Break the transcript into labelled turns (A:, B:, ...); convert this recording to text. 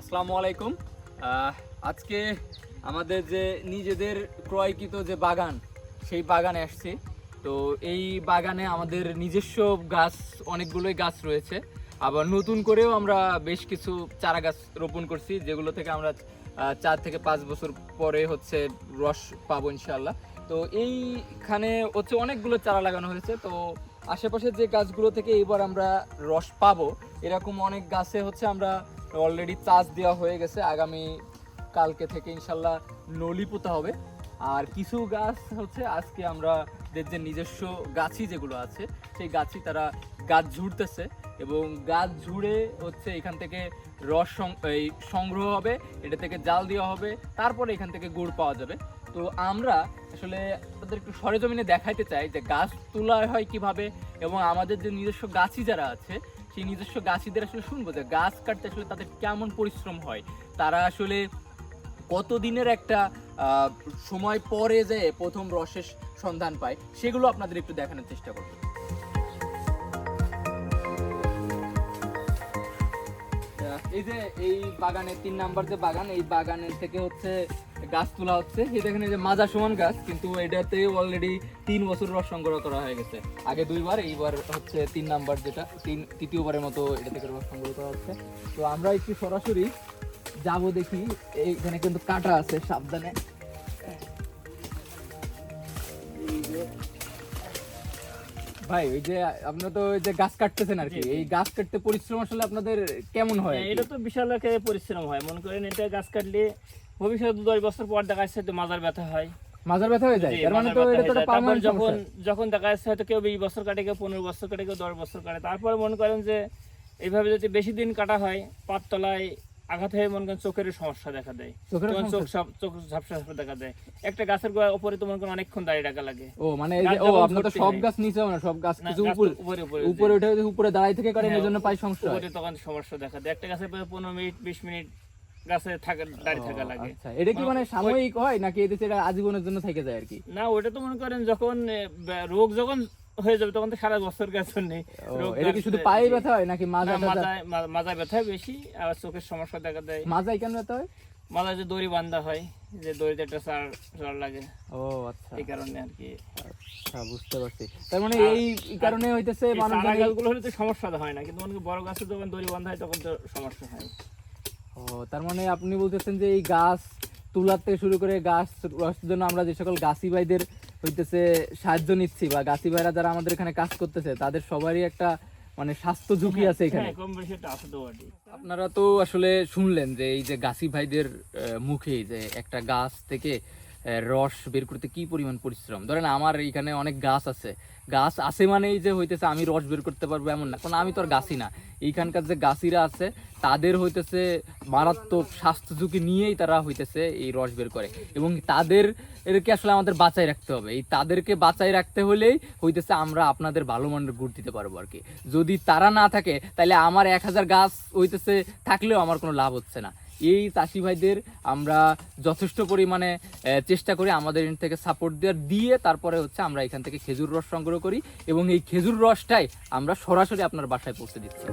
A: আসসালামু আলাইকুম। আজকে আমাদের যে নিজেদের ক্রয়কৃত যে বাগান, সেই বাগানে আসছি। তো এই বাগানে আমাদের নিজস্ব গাছ, অনেকগুলোই গাছ রয়েছে। আবার নতুন করেও আমরা বেশ কিছু চারা গাছ রোপণ করছি, যেগুলো থেকে আমরা চার থেকে পাঁচ বছর পরে হচ্ছে রস পাবো ইনশাল্লাহ তো এইখানে হচ্ছে অনেকগুলো চারা লাগানো হয়েছে। তো আশেপাশের যে গাছগুলো থেকে এইবার আমরা রস পাবো, এরকম অনেক গাছে হচ্ছে আমরা অলরেডি চাষ দেওয়া হয়ে গেছে। আগামী কালকে থেকে ইনশাল্লাহ নলি পোতা হবে। আর কিছু গাছ হচ্ছে, আজকে আমরা যে নিজস্ব গাছই যেগুলো আছে, সেই গাছই তারা গাছ ঝুড়তেছে এবং গাছ ঝুড়ে হচ্ছে এখান থেকে রস এই সংগ্রহ হবে, এটা থেকে জাল দেওয়া হবে, তারপরে এখান থেকে গুড় পাওয়া যাবে। তো আমরা আসলে আপনাদের একটু সরেজমিনে দেখাইতে চাই যে গাছ তোলা হয় কীভাবে এবং আমাদের যে নিজস্ব গাছই যারা আছে, সেই নিজস্ব গাছিদের আসলে শুনব যে গাছ কাটতে আসলে তাদের কেমন পরিশ্রম হয়? তারা আসলে কতদিনের একটা সময় পরে যে প্রথম রসের সন্ধান পায়, সেগুলো আপনাদের একটু দেখানোর চেষ্টা করব। এই যে এই বাগানের তিন নাম্বার যে বাগান, এই বাগানের থেকে হচ্ছে গাছ তোলা হচ্ছে। এই দেখেন এই যে মাজা সমান গাছ, কিন্তু এটাতে অলরেডি তিন বছর রস সংগ্রহ করা হয়ে গেছে। আগে দুইবার, এইবার হচ্ছে তিন নাম্বার যেটা, তিন, তৃতীয়বারের মতো এটা থেকে রস সংগ্রহ করা হচ্ছে। তো আমরা একটু সরাসরি যাব দেখি। এইখানে কিন্তু কাটা আছে সাবধানে। ভাই ওই যে আপনারা তো ওই যে গাছ কাটতেছেন আর কি। এই গাছ কাটতে পরিশ্রম আসলে আপনাদের কেমন হয়?
B: হ্যাঁ, এটা তো বিশাল একটা পরিশ্রম হয়। মনে করেন এটা গাছ কাটলে ভবিষ্যতে দশ বছর পর দেখা যাচ্ছে তো মাজার ব্যথা হয়।
A: মাজার ব্যথা হয়ে যায়? তার মানে তো এটা তো পার্মানেন্ট
B: যখন যখন দেখা যাচ্ছে হয়তো কেউ বিশ বছর কাটে কেউ পনেরো বছর কাটে কেউ দশ বছর কাটে। তারপর মনে করেন যে এইভাবে যদি বেশি দিন কাটা হয় পাততলায় আঘাত হয়ে মনে করেন চোখের সমস্যা দেখা দেয়। তখন চোখ চোখ ঝাপসা ঝাপসা দেখা দেয়। একটা গাছের গোড়ায় উপরে তো মনে করেন অনেকক্ষণ দাঁড়িয়ে রাখা লাগে।
A: ও মানে এই যে ও আপনার তো সব গাছ নিচেও না সব গাছ কিছু উপরে
B: উপরে উপরে
A: উঠে উপরে দাঁড়াই থেকে কাটেন
B: হ্যাঁ,
A: জন্য পাই সমস্যা।
B: উপরে তখন সমস্যা দেখা দেয়। একটা গাছে প্রায় পনেরো মিনিট বিশ মিনিট গাছে থাকা দাঁড়িয়ে থাকা লাগে।
A: আচ্ছা। এটা কি মানে সাময়িক হয় নাকি এদেশে এটা আজীবনের জন্য থেকে যায় আর কি?
B: না ওটা তো মনে করেন যখন রোগ যখন হয়ে যাবে তখন তো সারা বছর গাছের নেই।
A: এটা কি শুধু পায়ে ব্যথা হয় নাকি মাজা
B: মাজায় মাজায় ব্যথা বেশি আর চোখের সমস্যা দেখা দেয়।
A: মাজায় কেন ব্যথা হয়?
B: মাজায় যে দড়ি বান্ধা হয় যে দড়িতে একটা সার সার লাগে।
A: ও আচ্ছা।
B: এই কারণে আর কি।
A: আচ্ছা বুঝতে পারছি। তার মানে এই কারণে হইতেছে মানুষ
B: গাছগুলো হলে তো সমস্যা হয় না কিন্তু করেন বড় গাছে যখন দড়ি বান্ধা হয় তখন তো সমস্যা হয়।
A: ও তার মানে আপনি বলতেছেন যে এই গাছ তুলার থেকে শুরু করে গাছ জন্য আমরা যে সকল গাছি ভাইদের হইতেছে সাহায্য নিচ্ছি বা গাছি ভাইরা যারা আমাদের এখানে কাজ করতেছে তাদের সবারই একটা মানে স্বাস্থ্য ঝুঁকি আছে এখানে
B: হ্যাঁ।
A: আপনারা তো আসলে শুনলেন যে এই যে গাছি ভাইদের মুখে যে একটা গাছ থেকে রস বের করতে কি পরিমাণ পরিশ্রম? ধরেন আমার এইখানে অনেক গাছ আছে। গাছ আছে মানেই যে হইতেছে আমি রস বের করতে পারব এমন না। কারণ আমি তো আর গাছি না। এইখানকার যে গাছিরা আছে, তাদের হইতেছে মারাত্মক স্বাস্থ্য ঝুঁকি নিয়েই তারা হইতেছে এই রস বের করে। এবং তাদের এদেরকে আসলে আমাদের বাঁচাই রাখতে হবে। এই তাদেরকে বাঁচাই রাখতে হলেই হইতেছে আমরা আপনাদের ভালো মানের গুড় দিতে পারব আর কি। যদি তারা না থাকে তাহলে আমার এক হাজার গাছ হইতেছে, থাকলেও আমার কোনো লাভ হচ্ছে না। এই চাষি ভাইদের আমরা যথেষ্ট পরিমাণে চেষ্টা করি আমাদের এখান থেকে সাপোর্ট দেওয়ার। দিয়ে তারপরে হচ্ছে আমরা এখান থেকে খেজুর রস সংগ্রহ করি এবং এই খেজুর রসটাই আমরা সরাসরি আপনার বাসায় পৌঁছে দিচ্ছি।